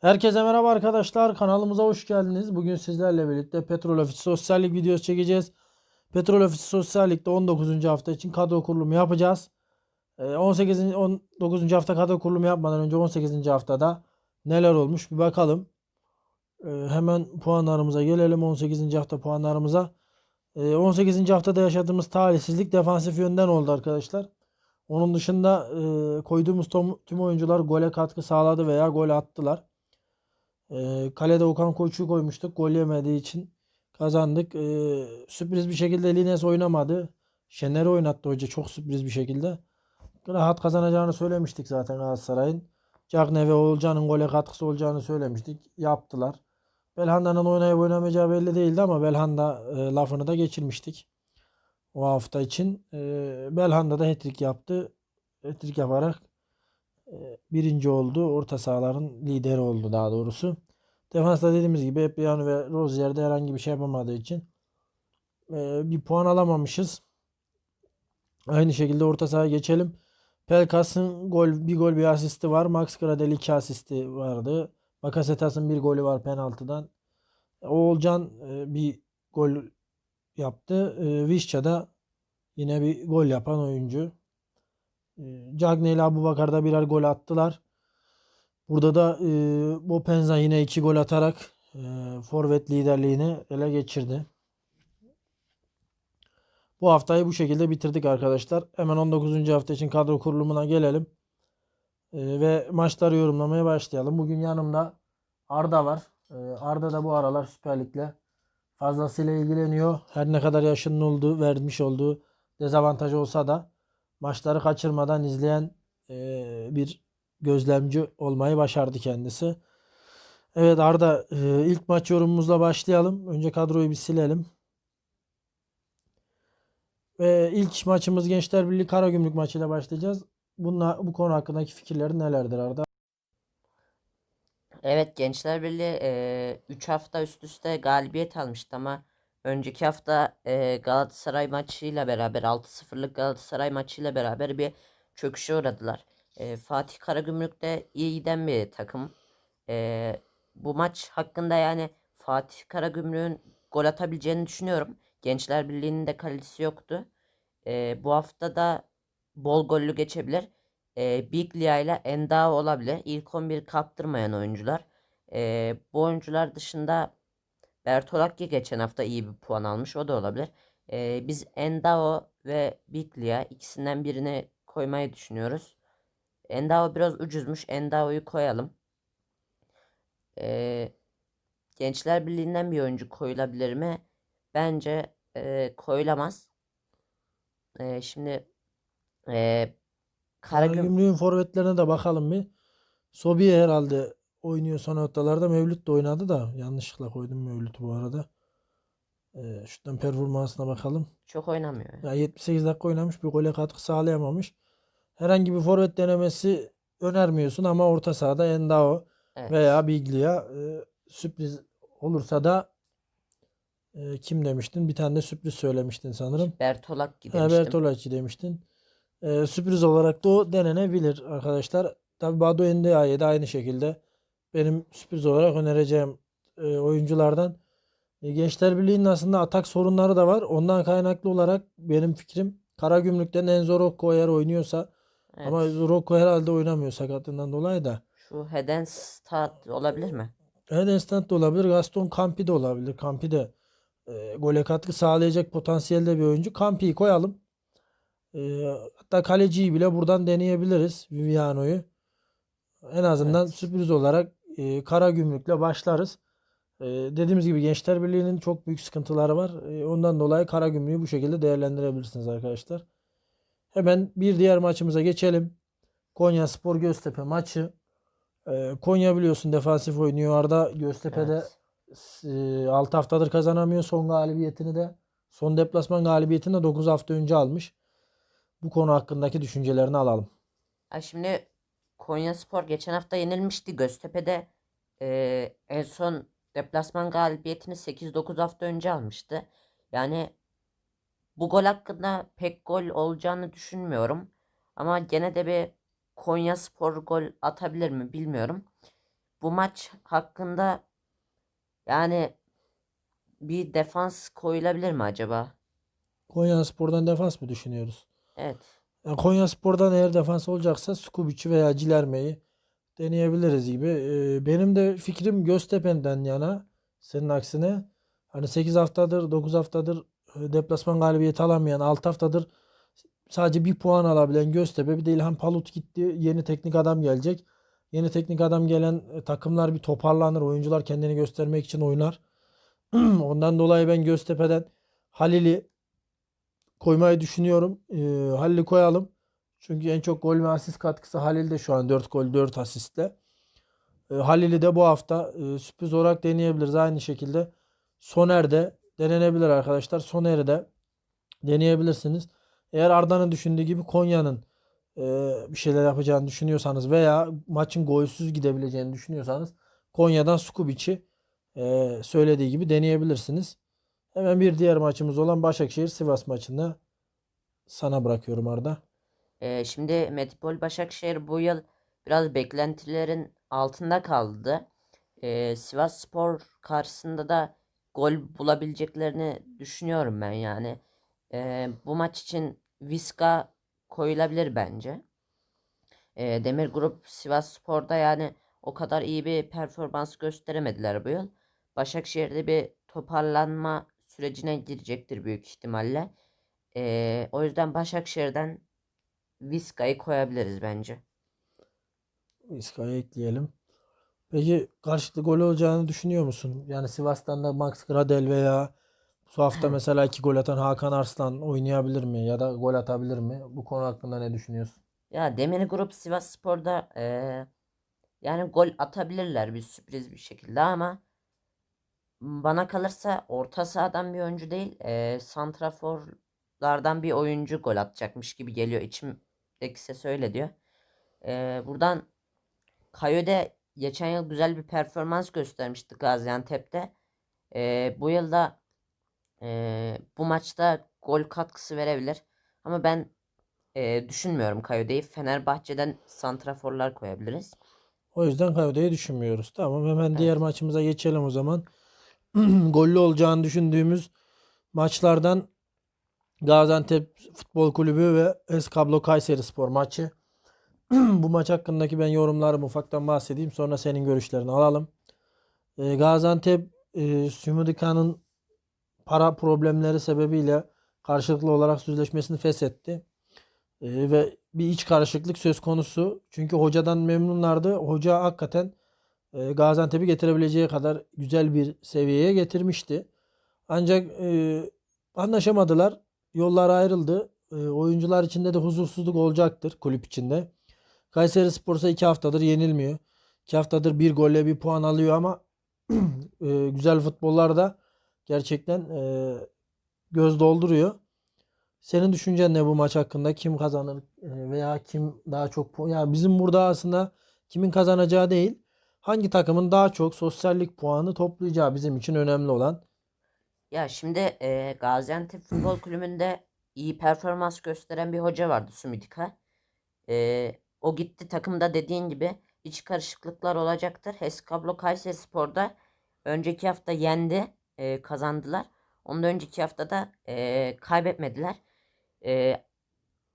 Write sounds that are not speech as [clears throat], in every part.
Herkese merhaba arkadaşlar. Kanalımıza hoş geldiniz. Bugün sizlerle birlikte Petrol Ofisi Sosyallik videosu çekeceğiz. Petrol Ofisi Sosyallik'te 19. hafta için kadro kurulumu yapacağız. Ee, 18. 19. hafta kadro kurulumu yapmadan önce 18. haftada neler olmuş bir bakalım. Ee, hemen puanlarımıza gelelim. 18. hafta puanlarımıza. Ee, 18. haftada yaşadığımız talihsizlik defansif yönden oldu arkadaşlar. Onun dışında e, koyduğumuz tüm oyuncular gole katkı sağladı veya gol attılar. E, kalede Okan Koç'u koymuştuk. Gol yemediği için kazandık. E, sürpriz bir şekilde Lines oynamadı. Şener'i oynattı hoca çok sürpriz bir şekilde. Rahat kazanacağını söylemiştik zaten Galatasaray'ın. Cagne ve Oğulcan'ın gole katkısı olacağını söylemiştik. Yaptılar. Belhanda'nın oynayıp oynamayacağı belli değildi ama Belhanda e, lafını da geçirmiştik. O hafta için. E, Belhanda da hat-trick yaptı. Hat-trick yaparak birinci oldu. Orta sahaların lideri oldu daha doğrusu. Defansta dediğimiz gibi Epiyan ve Rozier'de herhangi bir şey yapamadığı için e, bir puan alamamışız. Aynı şekilde orta sahaya geçelim. Pelkas'ın gol bir gol bir asisti var. Max Gradel iki asisti vardı. Bakasetas'ın bir golü var penaltıdan. Oğulcan e, bir gol yaptı. E, Vişça da yine bir gol yapan oyuncu. E, Cagne ile Abubakar da birer gol attılar. Burada da e, Bopenza yine iki gol atarak e, forvet liderliğini ele geçirdi. Bu haftayı bu şekilde bitirdik arkadaşlar. Hemen 19. hafta için kadro kurulumuna gelelim. E, ve maçları yorumlamaya başlayalım. Bugün yanımda Arda var. E, Arda da bu aralar Süper Lig'le fazlasıyla ilgileniyor. Her ne kadar yaşının olduğu, vermiş olduğu dezavantaj olsa da maçları kaçırmadan izleyen e, bir gözlemci olmayı başardı kendisi. Evet Arda e, ilk maç yorumumuzla başlayalım. Önce kadroyu bir silelim. Ve ilk maçımız Gençler Birliği Karagümrük maçıyla başlayacağız. Bununla, bu konu hakkındaki fikirlerin nelerdir Arda? Evet Gençler Birliği 3 hafta üst üste galibiyet almıştı ama önceki hafta e, Galatasaray maçıyla beraber 6-0'lık Galatasaray maçıyla beraber bir çöküşe uğradılar. E, Fatih Karagümrük de iyi giden bir takım. E, bu maç hakkında yani Fatih Karagümrük'ün gol atabileceğini düşünüyorum. Gençler Birliği'nin de kalitesi yoktu. E, bu hafta da bol gollü geçebilir. E, Biglia ile Endao olabilir. İlk 11 kaptırmayan oyuncular. E, bu oyuncular dışında Bertolakki geçen hafta iyi bir puan almış. O da olabilir. E, biz Endao ve Biglia ikisinden birini koymayı düşünüyoruz. Endao biraz ucuzmuş. Endao'yu koyalım. E, Gençler Birliği'nden bir oyuncu koyulabilir mi? Bence e, koyulamaz. E, şimdi e, Karagüm Karagümrük'ün forvetlerine de bakalım bir. Sobiye herhalde oynuyor son haftalarda. Mevlüt de oynadı da. Yanlışlıkla koydum Mevlüt'ü bu arada. Ee, şuradan performansına bakalım. çok oynamıyor. Ya 78 dakika oynamış bir gole katkı sağlayamamış. Herhangi bir forvet denemesi önermiyorsun ama orta sahada Endao Evet. veya Biglia e, sürpriz olursa da e, kim demiştin? Bir tane de sürpriz söylemiştin sanırım. Bertolakki Ha, demiştim. Bertolacci demiştin. E, sürpriz olarak da o denenebilir arkadaşlar. Tabii Badu Endiaye de aynı şekilde benim sürpriz olarak önereceğim e, oyunculardan. E, Gençler Birliği'nin aslında atak sorunları da var. Ondan kaynaklı olarak benim fikrim Karagümrük'ten Enzo Rocco eğer oynuyorsa Evet. ama Rocco herhalde oynamıyor sakatlığından dolayı da. Şu Hedenstad olabilir mi? Hedenstant da olabilir. Gaston Campi de olabilir. Campi de e, gole katkı sağlayacak potansiyelde bir oyuncu. Campi'yi koyalım. E, hatta kaleciyi bile buradan deneyebiliriz. Viviano'yu. En azından Evet. sürpriz olarak e, Karagümrük'le başlarız. E, dediğimiz gibi Gençler Birliği'nin çok büyük sıkıntıları var. E, ondan dolayı Karagümrük'ü bu şekilde değerlendirebilirsiniz arkadaşlar. Hemen bir diğer maçımıza geçelim. Konya Spor Göztepe maçı. E, Konya biliyorsun defansif oynuyor. Arda Göztepe'de Evet. 6 haftadır kazanamıyor. Son galibiyetini de son deplasman galibiyetini de 9 hafta önce almış. Bu konu hakkındaki düşüncelerini alalım. Şimdi Konyaspor geçen hafta yenilmişti. Göztepe'de eee, en son deplasman galibiyetini 8-9 hafta önce almıştı. Yani bu gol hakkında pek gol olacağını düşünmüyorum. Ama gene de bir Konyaspor gol atabilir mi bilmiyorum. bu maç hakkında yani bir defans koyulabilir mi acaba? Konya Spor'dan defans mı düşünüyoruz? Evet. Yani Konya Spor'dan eğer defans olacaksa Skubic'i veya Cilerme'yi deneyebiliriz gibi. Ee, benim de fikrim Göztepe'den yana. Senin aksine. Hani 8 haftadır, 9 haftadır e, deplasman galibiyeti alamayan, 6 haftadır sadece bir puan alabilen Göztepe. Bir de İlhan Palut gitti. Yeni teknik adam gelecek. Yeni teknik adam gelen e, takımlar bir toparlanır. Oyuncular kendini göstermek için oynar. [clears throat] Ondan dolayı ben Göztepe'den Halil'i koymayı düşünüyorum. Ee, Halil'i koyalım. Çünkü en çok gol ve asist katkısı Halil'de şu an 4 gol 4 asistle. Ee, Halil'i de bu hafta e, sürpriz olarak deneyebiliriz. Aynı şekilde Soner'de denenebilir arkadaşlar. Soner'i de deneyebilirsiniz. Eğer Arda'nın düşündüğü gibi Konya'nın e, bir şeyler yapacağını düşünüyorsanız veya maçın golsüz gidebileceğini düşünüyorsanız Konya'dan Skubic'i e, söylediği gibi deneyebilirsiniz. Hemen bir diğer maçımız olan Başakşehir Sivas maçında sana bırakıyorum Arda. Ee, şimdi Metropol Başakşehir bu yıl biraz beklentilerin altında kaldı. Ee, Sivasspor karşısında da gol bulabileceklerini düşünüyorum ben yani. Ee, bu maç için Viska koyulabilir bence. Ee, Demir Grup Sivasspor'da yani o kadar iyi bir performans gösteremediler bu yıl. Başakşehir'de bir toparlanma sürecine girecektir büyük ihtimalle. Ee, o yüzden Başakşehir'den Viska'yı koyabiliriz bence. İska'ya ekleyelim. Peki karşılıklı gol olacağını düşünüyor musun? Yani Sivas'tan da Max Gradel veya bu hafta mesela iki gol atan Hakan Arslan oynayabilir mi? Ya da gol atabilir mi? Bu konu hakkında ne düşünüyorsun? Ya Demir Grup Sivasspor'da eee yani gol atabilirler bir sürpriz bir şekilde ama bana kalırsa orta sahadan bir oyuncu değil eee santraforlardan bir oyuncu gol atacakmış gibi geliyor. İçimdeki ses öyle diyor. Eee, buradan Kayode geçen yıl güzel bir performans göstermişti Gaziantep'te. Eee, bu yılda eee, bu maçta gol katkısı verebilir. Ama ben eee, düşünmüyorum Kayode'yi. Fenerbahçe'den santraforlar koyabiliriz. O yüzden Kayode'yi düşünmüyoruz. Tamam hemen Evet. diğer maçımıza geçelim o zaman. [clears throat] Gollü olacağını düşündüğümüz maçlardan Gaziantep Futbol Kulübü ve Eskablo Kayserispor maçı. [clears throat] Bu maç hakkındaki ben yorumlarımı ufaktan bahsedeyim. Sonra senin görüşlerini alalım. Ee, Gaziantep e, Sumudika'nın para problemleri sebebiyle karşılıklı olarak sözleşmesini feshetti. Ee, ve bir iç karışıklık söz konusu. Çünkü hocadan memnunlardı. Hoca hakikaten e, Gaziantep'i getirebileceği kadar güzel bir seviyeye getirmişti. Ancak e, anlaşamadılar. Yollar ayrıldı. E, oyuncular içinde de huzursuzluk olacaktır kulüp içinde. Kayseri Spor'sa iki haftadır yenilmiyor. İki haftadır bir golle bir puan alıyor ama [clears throat] e, güzel futbollar da gerçekten e, göz dolduruyor. Senin düşüncen ne bu maç hakkında? Kim kazanır e, veya kim daha çok puan? Yani bizim burada aslında kimin kazanacağı değil, hangi takımın daha çok sosyallik puanı toplayacağı bizim için önemli olan. Ya şimdi eee Gaziantep Futbol [clears throat] Kulübü'nde iyi performans gösteren bir hoca vardı Sumidika. Eee, o gitti takımda dediğin gibi iç karışıklıklar olacaktır. Heskablo Kayserispor'da önceki hafta yendi, eee, kazandılar. Ondan önceki hafta da eee, kaybetmediler. Eee,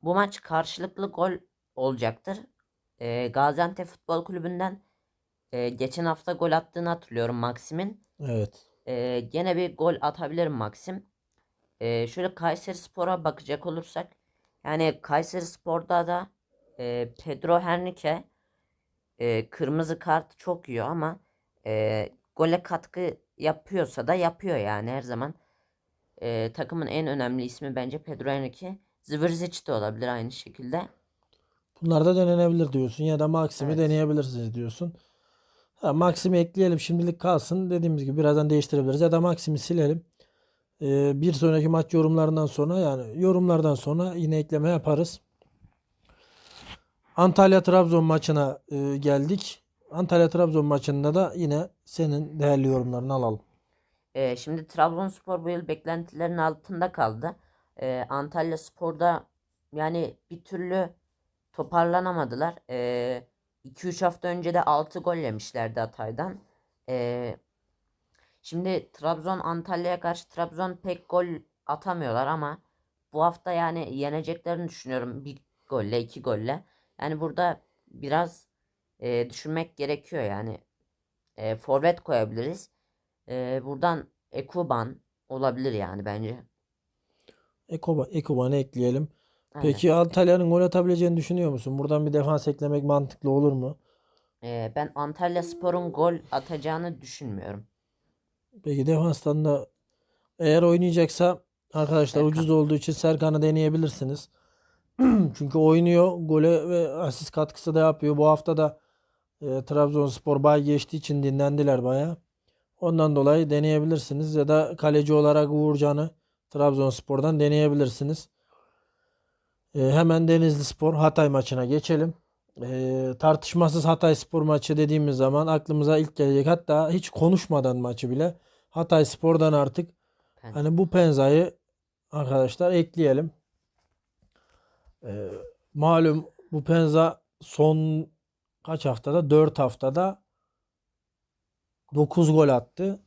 bu maç karşılıklı gol olacaktır. Eee, Gaziantep Futbol Kulübü'nden eee, geçen hafta gol attığını hatırlıyorum Maxim'in. Evet. Ee, gene bir gol atabilir Maxim. Ee, şöyle Kayserispor'a bakacak olursak yani Kayserispor'da da e, Pedro Henrique e, kırmızı kart çok yiyor ama e, gole katkı yapıyorsa da yapıyor yani her zaman. E, takımın en önemli ismi bence Pedro Henrique. Zvrzic de olabilir aynı şekilde. Bunlar da denenebilir diyorsun ya da Maxim'i Evet. deneyebilirsiniz diyorsun. Ha, Maxim'i ekleyelim şimdilik kalsın. Dediğimiz gibi birazdan değiştirebiliriz ya da Maxim'i silelim. Ee, bir sonraki maç yorumlarından sonra yani yorumlardan sonra yine ekleme yaparız. Antalya Trabzon maçına e, geldik. Antalya Trabzon maçında da yine senin değerli yorumlarını alalım. Ee, şimdi Trabzonspor bu yıl beklentilerin altında kaldı. Ee, Antalya Spor'da yani bir türlü toparlanamadılar. Ee, 2-3 hafta önce de 6 gol yemişlerdi Hatay'dan. Ee, şimdi Trabzon Antalya'ya karşı Trabzon pek gol atamıyorlar ama bu hafta yani yeneceklerini düşünüyorum. Bir golle, iki golle. Yani burada biraz e, düşünmek gerekiyor yani. E, forvet koyabiliriz. E, buradan Ekuban olabilir yani bence. Ekoba, Ekoban'ı ekleyelim. Peki Antalya'nın gol atabileceğini düşünüyor musun? Buradan bir defans eklemek mantıklı olur mu? E, ben Antalya Spor'un gol atacağını düşünmüyorum. Peki defanstan da eğer oynayacaksa arkadaşlar Serkan. ucuz olduğu için Serkan'ı deneyebilirsiniz. [clears throat] Çünkü oynuyor. Gole ve asist katkısı da yapıyor. Bu hafta da e, Trabzonspor bay geçtiği için dinlendiler baya. Ondan dolayı deneyebilirsiniz. Ya da kaleci olarak Uğurcan'ı Trabzonspor'dan deneyebilirsiniz. E, hemen Denizli Spor Hatay maçına geçelim. E, tartışmasız Hatay Spor maçı dediğimiz zaman aklımıza ilk gelecek hatta hiç konuşmadan maçı bile Hatay Spor'dan artık Ben- hani bu Penza'yı arkadaşlar ekleyelim. E, malum bu Penza son kaç haftada? 4 haftada 9 gol attı.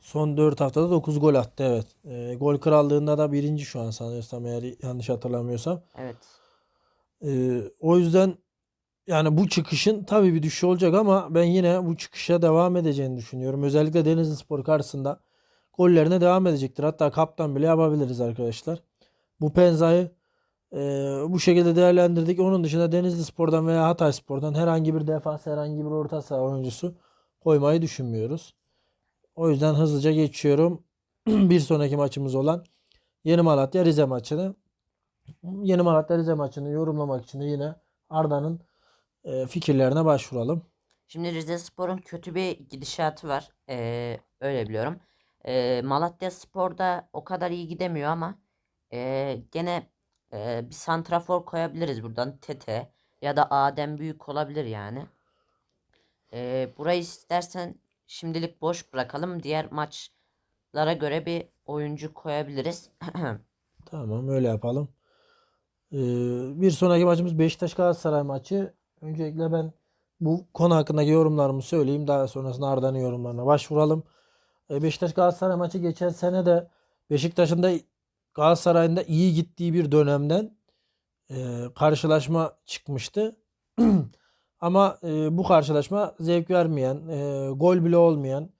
Son 4 haftada 9 gol attı evet. E, gol krallığında da birinci şu an sanıyorsam eğer yanlış hatırlamıyorsam. Evet. Ee, o yüzden yani bu çıkışın tabii bir düşüş olacak ama ben yine bu çıkışa devam edeceğini düşünüyorum. Özellikle Denizlispor karşısında gollerine devam edecektir. Hatta kaptan bile yapabiliriz arkadaşlar. Bu Penza'yı e, bu şekilde değerlendirdik. Onun dışında Denizlispor'dan veya Hatayspor'dan herhangi bir defans, herhangi bir orta saha oyuncusu koymayı düşünmüyoruz. O yüzden hızlıca geçiyorum. [clears throat] bir sonraki maçımız olan Yeni Malatya Rize maçını. Yeni Malatya Rize maçını yorumlamak için de yine Arda'nın e, fikirlerine başvuralım. Şimdi Rizespor'un kötü bir gidişatı var. Ee, öyle biliyorum. Ee, Malatya Spor'da o kadar iyi gidemiyor ama ee, gene ee, bir santrafor koyabiliriz buradan. Tete ya da Adem Büyük olabilir yani. Ee, burayı istersen şimdilik boş bırakalım. Diğer maçlara göre bir oyuncu koyabiliriz. [clears throat] Tamam öyle yapalım. Ee, bir sonraki maçımız Beşiktaş Galatasaray maçı. Öncelikle ben bu konu hakkındaki yorumlarımı söyleyeyim. Daha sonrasında Arda'nın yorumlarına başvuralım. Ee, Beşiktaş Galatasaray maçı geçen sene de Beşiktaş'ın da Galatasaray'ın da iyi gittiği bir dönemden e, karşılaşma çıkmıştı. [clears throat] Ama e, bu karşılaşma zevk vermeyen, e, gol bile olmayan,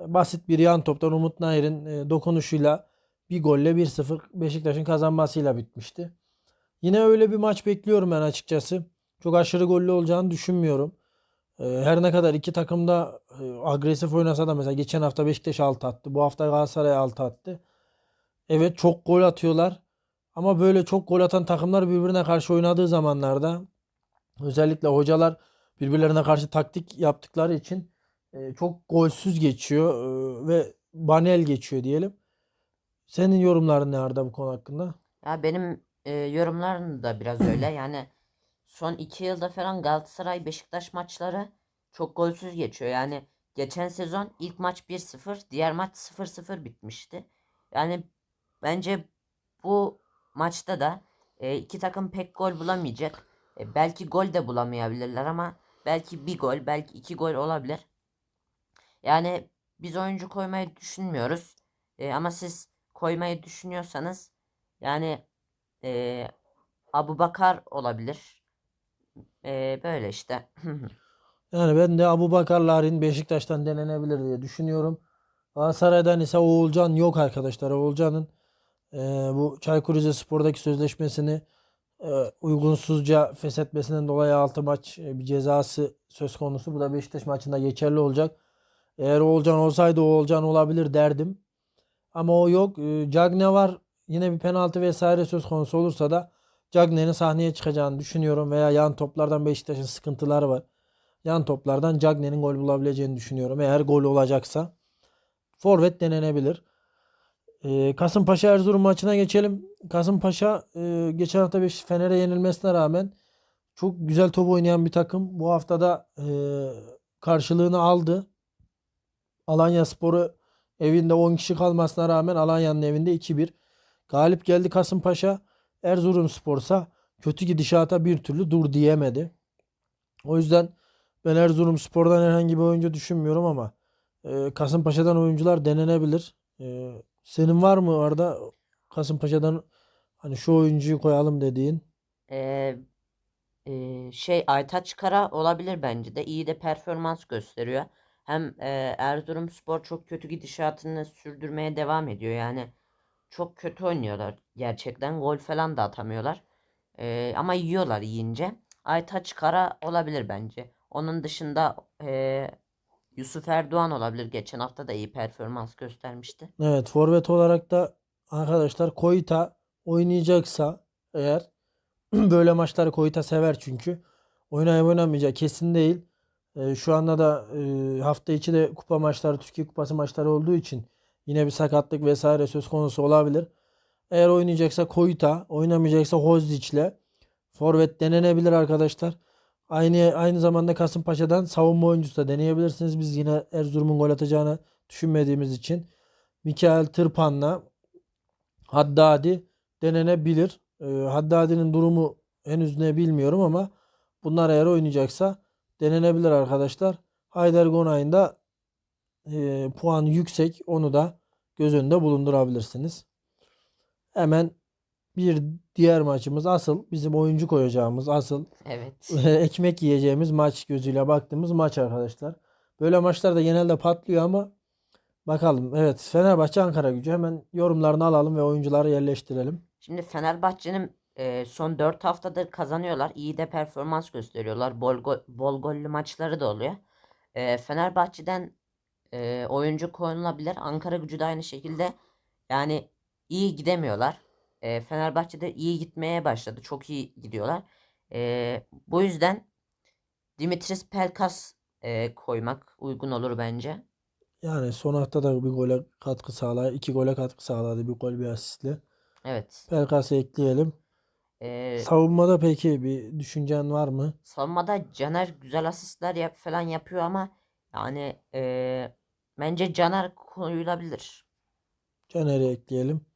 e, basit bir yan toptan Umut Nayır'ın e, dokunuşuyla bir golle 1-0 Beşiktaş'ın kazanmasıyla bitmişti. Yine öyle bir maç bekliyorum ben açıkçası. Çok aşırı gollü olacağını düşünmüyorum. E, her ne kadar iki takım da e, agresif oynasa da mesela geçen hafta Beşiktaş 6 attı. Bu hafta Galatasaray 6 attı. Evet çok gol atıyorlar. Ama böyle çok gol atan takımlar birbirine karşı oynadığı zamanlarda özellikle hocalar birbirlerine karşı taktik yaptıkları için e, çok golsüz geçiyor e, ve banel geçiyor diyelim. Senin yorumların ne Arda bu konu hakkında? Ya benim e, yorumlarım da biraz [clears throat] öyle. Yani son iki yılda falan Galatasaray Beşiktaş maçları çok golsüz geçiyor. Yani geçen sezon ilk maç 1-0, diğer maç 0-0 bitmişti. Yani bence bu maçta da e, iki takım pek gol bulamayacak. E, belki gol de bulamayabilirler ama belki bir gol, belki iki gol olabilir. Yani biz oyuncu koymayı düşünmüyoruz. E, ama siz koymayı düşünüyorsanız yani e, Abu Bakar olabilir. E, böyle işte. [laughs] Yani ben de Abubakarların Beşiktaş'tan denenebilir diye düşünüyorum. Galatasaray'dan ise Oğulcan yok arkadaşlar. Oğulcan'ın e, bu Çaykur Rizespor'daki sözleşmesini uygunsuzca feshetmesinden dolayı 6 maç e, bir cezası söz konusu. Bu da Beşiktaş maçında geçerli olacak. Eğer Oğulcan olsaydı Oğulcan olabilir derdim. Ama o yok. E, Cagne var. Yine bir penaltı vesaire söz konusu olursa da Cagne'nin sahneye çıkacağını düşünüyorum. Veya yan toplardan Beşiktaş'ın sıkıntıları var. Yan toplardan Cagne'nin gol bulabileceğini düşünüyorum. Eğer gol olacaksa. Forvet denenebilir. Ee, Kasımpaşa Erzurum maçına geçelim. Kasımpaşa e, geçen hafta bir Fener'e yenilmesine rağmen çok güzel top oynayan bir takım. Bu hafta da e, karşılığını aldı. Alanya Sporu evinde 10 kişi kalmasına rağmen Alanya'nın evinde 2-1 galip geldi Kasımpaşa. Erzurum Spor'sa kötü gidişata bir türlü dur diyemedi. O yüzden Ben Erzurum Spor'dan herhangi bir oyuncu düşünmüyorum ama e, Kasımpaşa'dan oyuncular denenebilir. E, senin var mı orada Kasımpaşa'dan hani şu oyuncuyu koyalım dediğin? Ee, e, şey Aytaç Kara olabilir bence de. İyi de performans gösteriyor. Hem e, Erzurumspor çok kötü gidişatını sürdürmeye devam ediyor. Yani çok kötü oynuyorlar gerçekten. Gol falan da atamıyorlar. Ee, ama yiyorlar yiyince. Aytaç Kara olabilir bence. Onun dışında e, Yusuf Erdoğan olabilir. Geçen hafta da iyi performans göstermişti. Evet, forvet olarak da arkadaşlar Koita oynayacaksa eğer [clears throat] böyle maçları Koita sever çünkü oynayıp oynamayacağı kesin değil. E, şu anda da e, hafta içi de kupa maçları, Türkiye Kupası maçları olduğu için yine bir sakatlık vesaire söz konusu olabilir. Eğer oynayacaksa Koita, oynamayacaksa Hozic'le forvet denenebilir arkadaşlar. Aynı aynı zamanda Kasımpaşa'dan savunma oyuncusu da deneyebilirsiniz. Biz yine Erzurum'un gol atacağını düşünmediğimiz için Mikael Tırpan'la Haddadi denenebilir. Ee, Haddadi'nin durumu henüz ne bilmiyorum ama bunlar eğer oynayacaksa denenebilir arkadaşlar. Haydar Gonay'ın da e, puanı yüksek. Onu da göz önünde bulundurabilirsiniz. Hemen bir diğer maçımız asıl bizim oyuncu koyacağımız asıl Evet. [laughs] ekmek yiyeceğimiz maç gözüyle baktığımız maç arkadaşlar. Böyle maçlar da genelde patlıyor ama bakalım. Evet Fenerbahçe Ankara Gücü hemen yorumlarını alalım ve oyuncuları yerleştirelim. Şimdi Fenerbahçe'nin e, son 4 haftadır kazanıyorlar. İyi de performans gösteriyorlar. Bol, go- bol gollü maçları da oluyor. E, Fenerbahçe'den e, oyuncu koyulabilir. Ankara Gücü de aynı şekilde yani iyi gidemiyorlar. E, Fenerbahçe'de iyi gitmeye başladı. Çok iyi gidiyorlar. E, bu yüzden Dimitris Pelkas e, koymak uygun olur bence. Yani son hafta da bir gole katkı sağladı. iki gole katkı sağladı. Bir gol bir asistle. Evet. Pelkas'ı ekleyelim. E, Savunmada peki bir düşüncen var mı? Savunmada Caner güzel asistler yap falan yapıyor ama yani eee, bence Caner koyulabilir. Caner'i ekleyelim.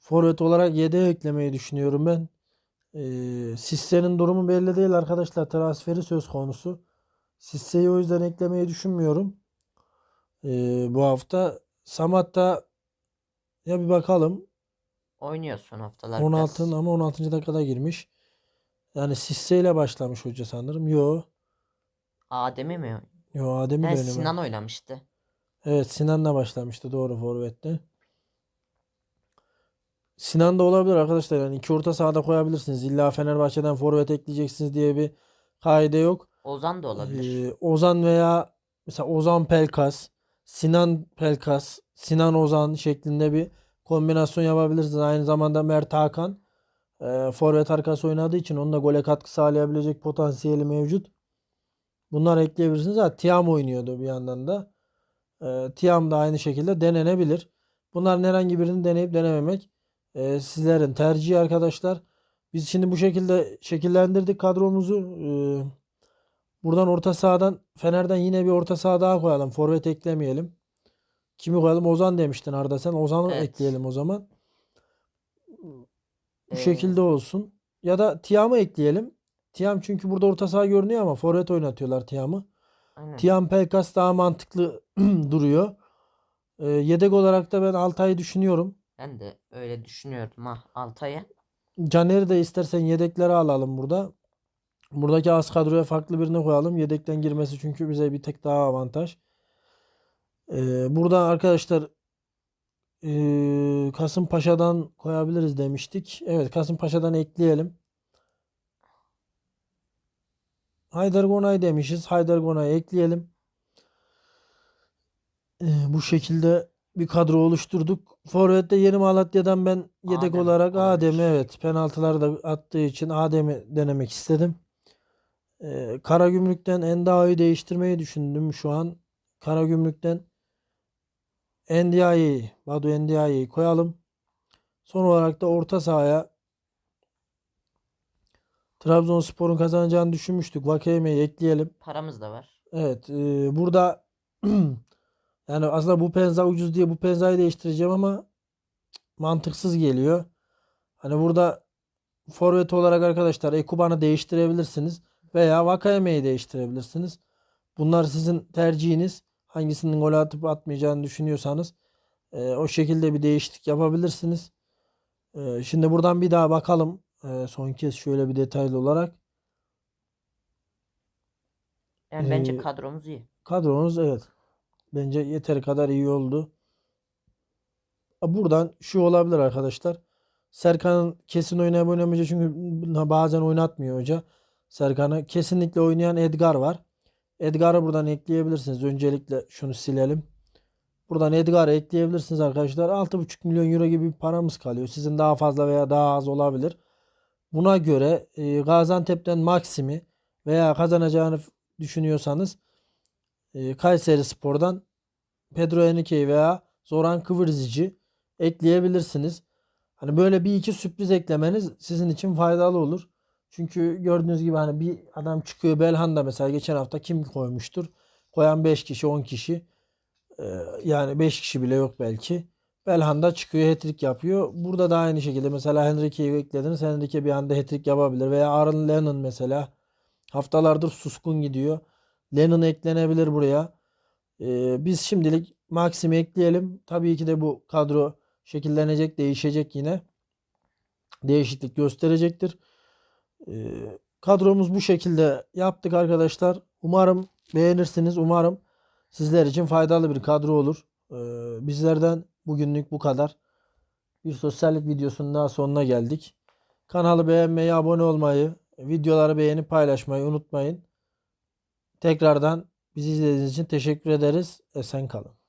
Forvet olarak yedeğe eklemeyi düşünüyorum ben. Ee, Sisse'nin durumu belli değil arkadaşlar. Transferi söz konusu. Sisse'yi o yüzden eklemeyi düşünmüyorum. Ee, bu hafta. Samat da ya bir bakalım. Oynuyor son haftalar 16 biraz. ama 16. dakikada girmiş. Yani Sisse ile başlamış hoca sanırım. Yo. Adem'i mi? Yo Adem'i Ben de oynamadı. Sinan oynamıştı. Evet Sinan'la başlamıştı doğru forvette. Sinan da olabilir arkadaşlar. Yani iki orta sahada koyabilirsiniz. İlla Fenerbahçe'den forvet ekleyeceksiniz diye bir kaide yok. Ozan da olabilir. Ee, Ozan veya mesela Ozan Pelkas, Sinan Pelkas, Sinan Ozan şeklinde bir kombinasyon yapabilirsiniz. Aynı zamanda Mert Hakan e, forvet arkası oynadığı için onun da gole katkı sağlayabilecek potansiyeli mevcut. Bunları ekleyebilirsiniz. Ha, Tiam oynuyordu bir yandan da. E, Tiam da aynı şekilde denenebilir. Bunların herhangi birini deneyip denememek e, sizlerin tercihi arkadaşlar. Biz şimdi bu şekilde şekillendirdik kadromuzu. E, buradan orta sahadan Fener'den yine bir orta saha daha koyalım. Forvet eklemeyelim. Kimi koyalım? Ozan demiştin Arda sen. Ozan'ı Evet. ekleyelim o zaman. Bu Ee, şekilde olsun. Ya da Tiam'ı ekleyelim. Tiam çünkü burada orta saha görünüyor ama forvet oynatıyorlar Tiam'ı. Tiam Pelkas daha mantıklı [clears throat] duruyor. Ee, yedek olarak da ben Altay'ı düşünüyorum. Ben de öyle düşünüyordum ha Altay'ı. Caner'i de istersen yedeklere alalım burada. Buradaki az kadroya farklı birine koyalım. Yedekten girmesi çünkü bize bir tek daha avantaj. Ee, burada arkadaşlar ee, Kasımpaşa'dan koyabiliriz demiştik. Evet Kasımpaşa'dan ekleyelim. Haydar Gonay demişiz. Haydar Gonay'ı ekleyelim. Ee, bu şekilde bir kadro oluşturduk. Forvet'te Yeni Malatya'dan ben yedek Adem olarak. Adem'i evet penaltıları da attığı için Adem'i denemek istedim. Ee, Karagümrük'ten Endao'yu değiştirmeyi düşündüm şu an. Karagümrük'ten Ndiaye'yi, Badu Ndiaye'yi koyalım. Son olarak da orta sahaya Trabzonspor'un kazanacağını düşünmüştük. Vakeyeme'yi ekleyelim. Paramız da var. Evet, e, burada [clears throat] yani aslında bu penza ucuz diye bu penzayı değiştireceğim ama mantıksız geliyor. Hani burada forvet olarak arkadaşlar Ekuban'ı değiştirebilirsiniz. Veya Vakayeme'yi değiştirebilirsiniz. Bunlar sizin tercihiniz. Hangisinin gol atıp atmayacağını düşünüyorsanız e, o şekilde bir değişiklik yapabilirsiniz. E, şimdi buradan bir daha bakalım. E, son kez şöyle bir detaylı olarak. Yani bence Ee, kadromuz iyi. Kadronuz evet. Bence yeteri kadar iyi oldu. Buradan şu olabilir arkadaşlar. Serkan'ın kesin oynayıp oynamayacağı çünkü bazen oynatmıyor hoca. Serkan'ı kesinlikle oynayan Edgar var. Edgar'ı buradan ekleyebilirsiniz. Öncelikle şunu silelim. Buradan Edgar'ı ekleyebilirsiniz arkadaşlar. 6,5 milyon euro gibi bir paramız kalıyor. Sizin daha fazla veya daha az olabilir. Buna göre e, Gaziantep'ten Maxim'i veya kazanacağını düşünüyorsanız e, Kayseri Spor'dan Pedro Henrique'yi veya Zoran Kıvırzici ekleyebilirsiniz. Hani böyle bir iki sürpriz eklemeniz sizin için faydalı olur. Çünkü gördüğünüz gibi hani bir adam çıkıyor Belhanda mesela geçen hafta kim koymuştur? Koyan 5 kişi 10 kişi Ee, yani 5 kişi bile yok belki. Belhanda çıkıyor hat-trick yapıyor. Burada da aynı şekilde mesela Henrique'yi eklediniz. Henrique bir anda hat-trick yapabilir. Veya Aaron Lennon mesela haftalardır suskun gidiyor. Lennon eklenebilir buraya. Ee, biz şimdilik Maxim'i ekleyelim. Tabii ki de bu kadro şekillenecek, değişecek yine. Değişiklik gösterecektir. Ee, kadromuz bu şekilde yaptık arkadaşlar. Umarım beğenirsiniz. Umarım sizler için faydalı bir kadro olur. Ee, bizlerden bugünlük bu kadar. Bir sosyallik videosunun daha sonuna geldik. Kanalı beğenmeyi, abone olmayı, videoları beğenip paylaşmayı unutmayın. Tekrardan bizi izlediğiniz için teşekkür ederiz. Esen kalın.